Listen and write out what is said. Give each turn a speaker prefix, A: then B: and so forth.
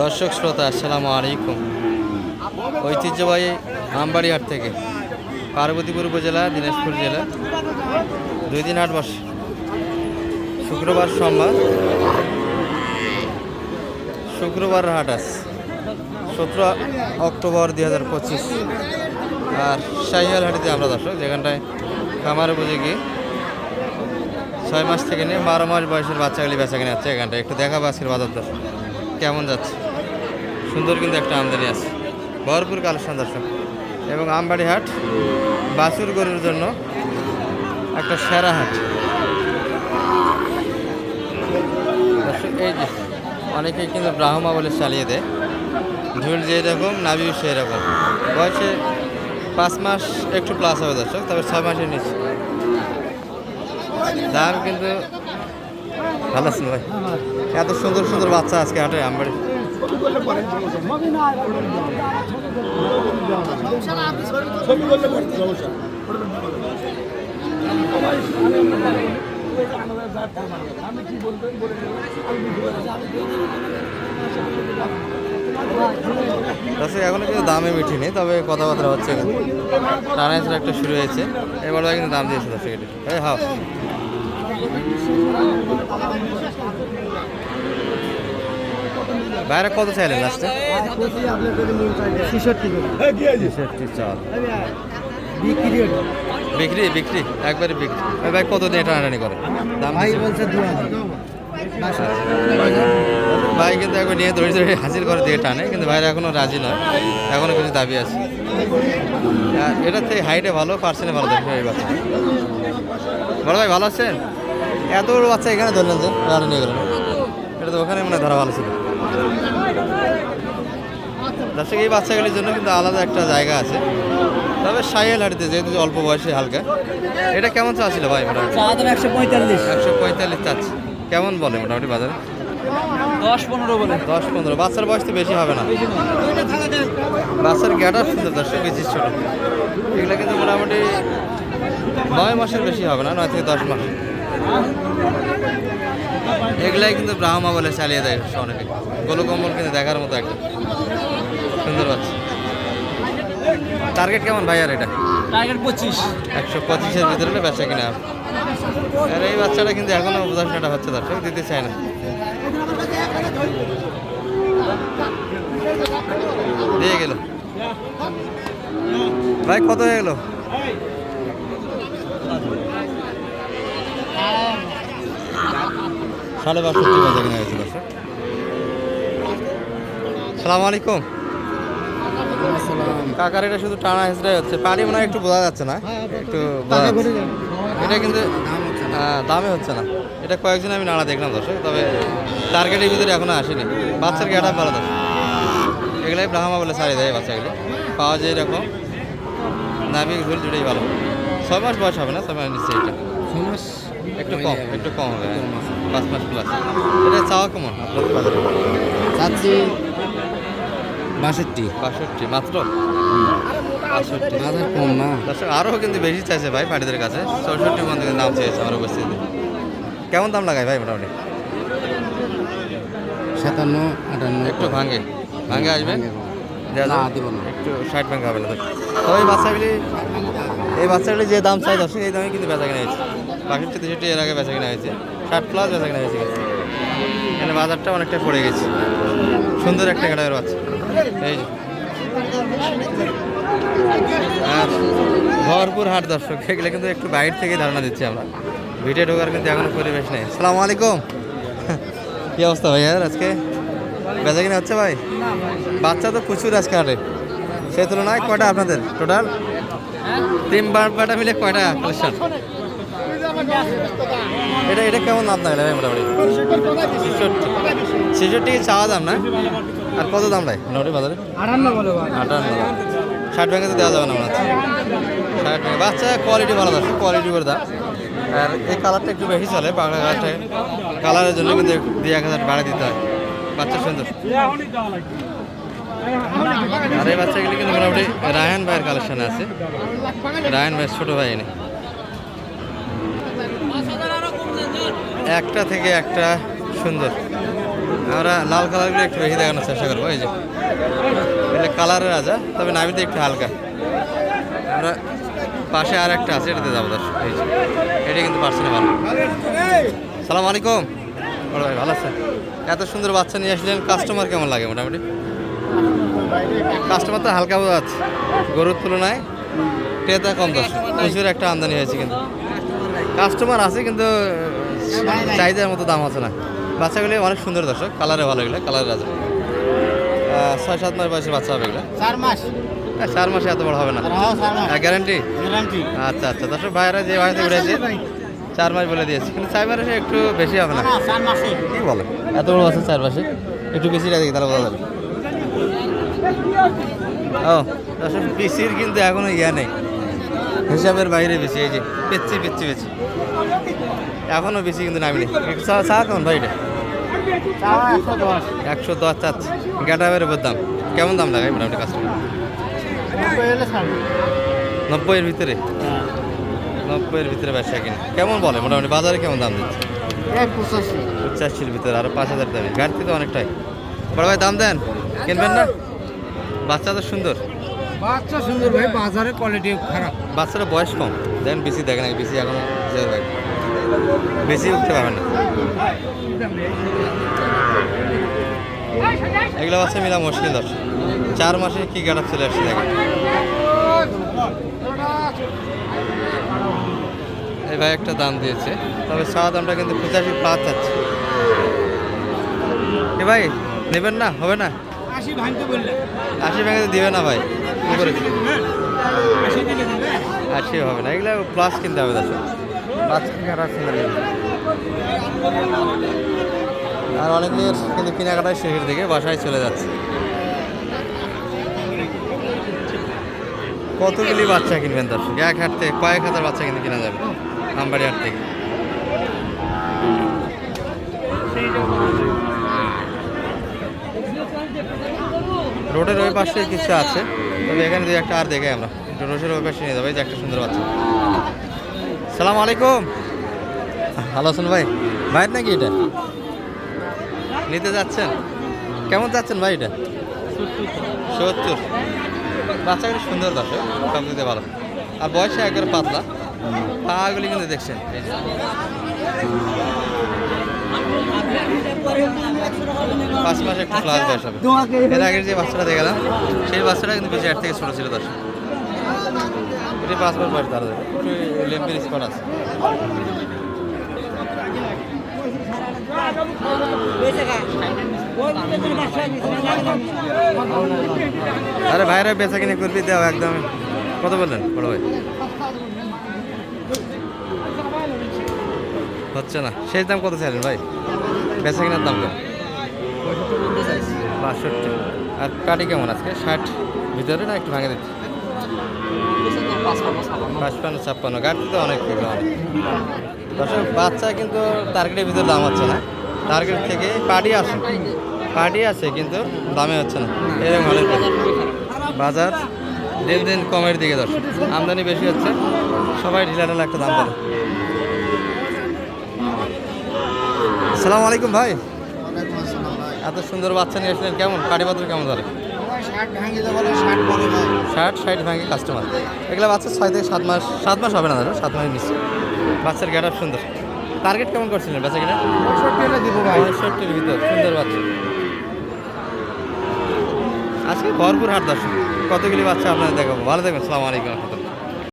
A: দর্শক শ্রোতা, আসসালামু আলাইকুম। ঐতিহ্যবাহী আমবাড়িহাট থেকে পার্বতীপুর উপজেলা, দিনাজপুর জেলা। দুই দিন হাট বসে শুক্রবার সোমবার। শুক্রবার হাট আছে সতেরো অক্টোবর দুই হাজার পঁচিশ। আর শাহিয়াল হাটিতে আমরা দর্শক, যেখানটায় খামার উপযোগী ছয় মাস থেকে নিয়ে বারো মাস বয়সের বাচ্চাগুলি বেচা কিনে যাচ্ছে এখানটায়। একটু দেখাবো আজকের বাজার দর। কেমন যাচ্ছে? সুন্দর কিন্তু একটা আমদানি আছে। ভরপুর কালেকশন দর্শক। এবং আমবাড়ি হাট বাছুর গরুর জন্য একটা সেরা হাট। এই যে অনেকেই কিন্তু ব্রাহ্মা বলে চালিয়ে দেয়। ঝুল যেরকম নাবিও সেই রকম। বয়সে পাঁচ মাস একটু প্লাস হবে দর্শক, তবে ছয় মাসের নিচে। দাম কিন্তু ভালো আছেন ভাই? এত সুন্দর সুন্দর বাচ্চা আজকে হাটে, আমবাড়ি। দর্শক এখনও কিন্তু দামে মিঠিনি তবে কথাবার্তা হচ্ছে টানা একটা শুরু হয়েছে। এবার কিন্তু দাম দিয়েছে দর্শক এটা। হাও। বাইরে কত চাইলেন লাস্টে
B: ছেষট্টি
A: ছেষট্টি চাল।
B: বিক্রি
A: বিক্রি বিক্রি একবারে বিক্রি। ভাই কত দিয়ে টানাটানি করে দাম
B: ভাই বলছে দু হাজার।
A: ভাই কিন্তু একবার নিয়ে ধরে ধরে হাজির করে দিয়ে টানে কিন্তু ভাইরা এখনও রাজি নয়। এখনও কিছু দাবি আছে। এটার থেকে হাইটে ভালো পার্সেন্টে ভালো দেখবে এই বাচ্চা বড় ভাই ভালো আছেন? এত বড় বাচ্চা এখানে ধরলেন যে গাড়ি নিয়ে গেলেন এটা তো ওখানে মনে ধরা ভালো ছিল। দর্শক এই বাচ্চাগুলির জন্য কিন্তু আলাদা একটা জায়গা আছে। তবে সাইয়েল হাটিতে যেহেতু অল্প বয়সে হালকা। এটা কেমন চাচ্ছিল ভাই মোটামুটি?
B: চা একশো পঁয়তাল্লিশ।
A: একশো পঁয়তাল্লিশ চাচ্ছে। কেমন বলে মোটামুটি বাজারে?
B: দশ পনেরো বলে।
A: দশ পনেরো। বাচ্চার বয়স তো বেশি হবে না। বাচ্চার গ্যাটার সুন্দর দর্শক বেশি ছোট এগুলো কিন্তু মোটামুটি নয় মাসের বেশি হবে না নয় থেকে দশ মাস। এগুলাই কিন্তু ব্রাহ্মা বলে চালিয়ে দেয় অনেকে গোলু কম্বল কিন্তু দেখার মতো একটা। সুন্দর বাচ্চা। টার্গেট কেমন ভাই আর এটা?
B: টার্গেট পঁচিশ।
A: একশো পঁচিশের ভিতরে হলে বেচা কিনা আর এই বাচ্চাটা কিন্তু এখনও বোঝাশোনাটা হচ্ছে দর্শক দিতে চায় না। দিয়ে গেল। ভাই কত হয়ে গেল? সাড়ে বাষট্টি বাজে কিনা দর্শক? সালাম আলাইকুম কাকার এটা শুধু টানা হেসড়াই হচ্ছে পানি মনে হয় একটু বোঝা যাচ্ছে না একটু বোঝা এটা কিন্তু দামে হচ্ছে না। এটা কয়েকদিন আমি নাড়া দেখলাম দর্শক তবে টার্গেটের ভিতরে এখনও আসেনি। বাচ্চার গেটা ভালো দর্শক? এগুলাই ব্রাহ্মা বলে সারি দেয় বাচ্চাগুলো। পাওয়া যায় এরকম। নামি ঘুরে জুড়েই ভালো। ছয় মাস বয়স হবে না? ছয় মাস নিচ্ছে এটা ছয় মাস একটু কম একটু কম হবে। পাঁচ মাস প্লাস এটা চাওয়া কেমন? আপনাদের বাজারে?
B: চাচ্ছি বাষট্টি।
A: বাষট্টি। মাত্র? বাষট্টি।
B: হাজার কম না।
A: দর্শক আরও কিন্তু বেশি চাইছে ভাই পার্টিদের কাছে। চৌষট্টি মধ্যে কিন্তু দাম চেয়েছে আমার উপস্থিতি। কেমন দাম লাগায় ভাই মোটামুটি?
B: সাতান্ন আটান্ন।
A: একটু ভাঙে। ভাঙে আসবে? একটু ষাট ভাঙে হবে না তো। এই বাচ্চাগুলি এই বাচ্চাগুলি যে দাম চাই দর্শক এই দামে কিন্তু বেচা কেনা হয়েছে। বাষট্টি তেষট্টি এর আগে বেচা কেনা হয়েছে। ষাট প্লাস বেচা কেনা হয়েছে। এখানে বাজারটা অনেকটা পড়ে গেছে। সুন্দর একটা কাটার বাচ্চা। এই আর ভরপুর হাট দর্শক এগুলো কিন্তু একটু বাইরে থেকে ধারণা দিচ্ছি আমরা। ভিডিও ঢোকার কিন্তু এখনও পরিবেশ নেই। সালাম আলাইকুম। কি অবস্থা ভাই আর আজকে? বেচা কিনা হচ্ছে ভাই? বাচ্চা তো প্রচুর আজকে হাটে। সে তুলনায় কয়টা আপনাদের? টোটাল তিন বার কয়টা মিলে কয়টা কালেকশন এটা এটা কেমন দাম লাগলে ভাই মোটামুটি? ছেষট্টি চাওয়া দাম না? আর কত দাম ভাই? মোটামুটি বাজারে?
B: আটান্ন
A: ষাট ব্যাংকে তো দেওয়া যাবে না মনে হচ্ছে। ষাট ব্যাংকে বাচ্চা কোয়ালিটি ভালো আছে কোয়ালিটি করে দাম আর এই কালারটা একটু বেশি চলে, বাংলা কালারটা কালারের জন্য কিন্তু দুই এক হাজার বাড়া দিতে হয়। বাচ্চা সুন্দর। আর এই বাচ্চাগুলি কিন্তু মোটামুটি রায়হান ভাইয়ের কালেকশনে আছে। রায়হান ভাইয়ের ছোটো ভাই এনে। একটা থেকে একটা সুন্দর। আমরা লাল কালারগুলো একটু বেশি দেখানোর চেষ্টা করব, এই যে। এটা কালারের রাজা, তবে নামিতে একটু হালকা। আমরা পাশে আর একটা আছে, এটাতে যাব দর্শক, এই যে। এটা কিন্তু পারছে না ভালো সালাম আলাইকুম। বড় ভাই ভালো আছেন এত সুন্দর বাচ্চা নিয়ে আসলেন কাস্টমার কেমন লাগে মোটামুটি? কাস্টমার তো হালকা বোঝা যাচ্ছে গরুর তুলনায় ক্রেতা কম দর্শক প্রচুর একটা আমদানি হয়েছে কিন্তু। কাস্টমার আছে কিন্তু চাহিদার মতো দাম আছে না। বাচ্চাগুলি অনেক সুন্দর দর্শক কালারে ভালো এগুলো কালারের আছে ছয় সাত মাস বয়সের বাচ্চা হবে এগুলো।
B: চার মাস।
A: চার মাসে এত বড় হবে না। গ্যারান্টি
B: গ্যারান্টি
A: আচ্ছা আচ্ছা দর্শক ভাইরা যে ভাইতে উঠেছে চার মাস বলে দিয়েছি। কিন্তু চার মাসে একটু বেশি হবে না।
B: চার মাসে।
A: কি বলে? এত বড় আছে চার মাসে? একটু বেশি রাখি তাহলে বলা যাবে। ও দর্শক পিসির কিন্তু এখনও ইয়া নেই। হিসাবের বাইরে বেশি এই যে পেচ্ছি পেচ্ছি পেচ্ছি। এখনও বেশি কিন্তু নামিনি একটু চা কেমন ভাই এটা।
B: একশো দশ।
A: একশো দশ চাচ্ছে। গ্যাটাবের উপর দাম। কেমন দাম লাগাই মোটামুটি কাস্টমার? নব্বইয়ের ভিতরে? নব্বইয়ের ভিতরে ব্যবসা কিনে। কেমন বলে? মোটামুটি বাজারে কেমন দাম দিচ্ছে?
B: পঁচাশি।
A: পঁচাশির ভিতরে আরও পাঁচ হাজার দামে। গাড়িতে তো অনেকটাই। বড় ভাই দাম দেন। কিনবেন না? বাচ্চা তো সুন্দর।
B: বাচ্চা সুন্দর ভাই বাজারে কোয়ালিটি খারাপ।
A: বাচ্চারা বয়স কম। দেখেন বেশি দেখেন না বেশি এখনও বেশি উঠতে পারবেন না। এগুলো বাচ্চা মিলা মুশকিল দর্শক চার মাসে কি গাড়াপ চলে আসছে দেখেন। এই ভাই একটা দাম দিয়েছে। তবে চা দামটা কিন্তু পঁচাশি পাঁচ যাচ্ছে এ ভাই নেবেন না? হবে না?
B: আশি ভাঙতে বললেন
A: আশি ভেঙে তো দিবে না ভাই। কি করে
B: আশি দিলে দেবে।
A: আশি হবে না এগুলো প্লাস কিনতে হবে দাদা বাচ্চা কাটা সুন্দর। আর অনেকের কিন্তু কেনাকাটায় শেষের দিকে বাসায় চলে যাচ্ছে। কতগুলি বাচ্চা কিনবেন দর্শক? এক হাট থেকে কয়েক হাজার বাচ্চা কিন্তু কেনা যাবে। আমবাড়ি হাট থেকে রোডের ওই পাশে কিছু আছে, তবে এখানে দুই একটা আর দেখে আমরা। রোডের ওই পাশে নিয়ে যাব, এই যে একটা সুন্দর বাচ্চা। সালাম আলাইকুম। ভালো আছেন ভাই? ভাইয়ের নাকি এটা? নিতে যাচ্ছেন? কেমন যাচ্ছেন ভাই এটা? সত্তর। বাচ্চাগুলি সুন্দর দর্শক দিতে ভালো। আর বয়সে একবারে পাতলা। পাগুলি কিন্তু দেখছেন। পাঁচ মাসে একটু ক্লাস বয়স হবে। এর আগের যে বাচ্চাটা দেখলাম, সেই বাচ্চাটা কিন্তু বেশি এক থেকে ছোটো ছিল দর্শক এটি পাঁচ মাস বয়স তারা লেম্পের আছে। আরে ভাইরা বেচা কিনে করবি দেওয়া একদম। কত বললেন বড় ভাই? হচ্ছে না। শেষ দাম কত চাইলেন ভাই? বেচা কেনার দাম বাষট্টি। আর কাটি কেমন আজকে? ষাট ভিতরে না একটু ভাঙে দিচ্ছি? পাঁচপান্ন, ছাপ্পান্ন। গাড়ি তো অনেক অনেক দর্শক, বাচ্চা কিন্তু টার্গেটের ভিতরে দাম হচ্ছে না। টার্গেট থেকে পার্টি আছে পার্টি আছে কিন্তু দামে হচ্ছে না। এরকম হলে বাজার দিন দিন কমের দিকে দর্শক। আমদানি বেশি হচ্ছে। সবাই ঢিলা ঢালা একটা দাম বলে। আসসালামু আলাইকুম ভাই। এত সুন্দর বাচ্চা নিয়ে আসলেন কেমন? কাটি পাত্র কেমন ধরে
B: ষাট ষাট
A: ভাঙে কাস্টমার এগুলো বাচ্চা ছয় থেকে সাত মাস সাত মাস হবে না দাদা সাত মাস নিচ্ছে বাচ্চার গেট সুন্দর। টার্গেট কেমন করছিলেন বাচ্চা কিনা?
B: পঁয়ষট্টি দিব ভাই।
A: পঁয়ষট্টির ভিতর সুন্দর বাচ্চা। আজকে ভরপুর হাট দর্শক। কতগুলি বাচ্চা আপনাদের দেখাবো? ভালো থাকবেন সালাম আলাইকুম রহমতুল্লাহ।